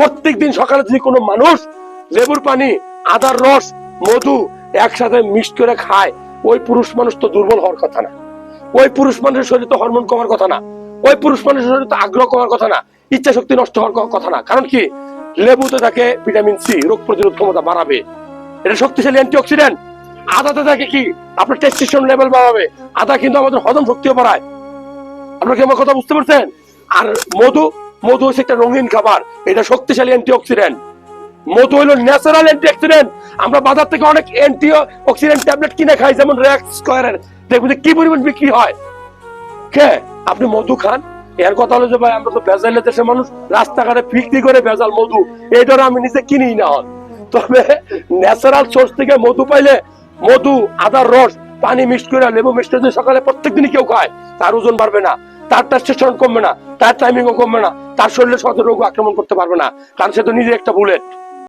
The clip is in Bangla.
প্রত্যেক দিন সকালে যদি কোনো মানুষ লেবুর পানি, আদার রস, মধু একসাথে মিক্স করে খায়, ওই পুরুষ মানুষ তো দুর্বল হওয়ার কথা না। ওই পুরুষ মানুষের শরীরে তো হরমোন কমার কথা না। ওই পুরুষ মানুষের শরীরে তো আগ্রহ কমার কথা না। ইচ্ছা শক্তি নষ্ট হওয়ার কথা না। কারণ কি? লেবুতে থাকে ভিটামিন সি, রোগ প্রতিরোধ ক্ষমতা বাড়াবে। এটা শক্তিশালী অ্যান্টিঅক্সিডেন্ট। আদাতে থাকে কি? আপনার টেস্টিশন লেভেল বাড়াবে। আদা কিন্তু আমাদের হজম শক্তিও বাড়ায়। আপনারা কি আমার কথা বুঝতে পারছেন? আর মধু মধু হচ্ছে একটা রঙিন খাবার, এটা শক্তিশালী অ্যান্টিঅক্সিডেন্ট মধু হলো ন্যাচারাল অ্যান্টিঅক্সিডেন্ট আমরা বাজার থেকে অনেক অ্যান্টি অক্সিডেন্ট ট্যাবলেট কিনে খাই, যেমন র্যাক্স স্কয়ারের দেখবেন কি পরিমাণ বিক্রি হয়। কে? আপনি মধু খান। এর কথা হলো যে ভাই, আমরা তো ভেজালের দেশের মানুষ, রাস্তাঘাটে বিক্রি করে ভেজাল মধু। এই ধরো আমি নিজে কিনি না হন তবে ন্যাচারাল সোর্স থেকে মধু পাইলে, মধু, আদার রস, পানি মিক্স করে লেবু মিক্স করে সকালে প্রত্যেক দিনই কেউ খায়, তার ওজন বাড়বে না। তার টেস্টেশন কমবে না, তার টাইমিংও কমবে না, তার শরীরে শত রোগ আক্রমণ করতে পারবে না। কারণ সে তো নিজে একটা বুলেট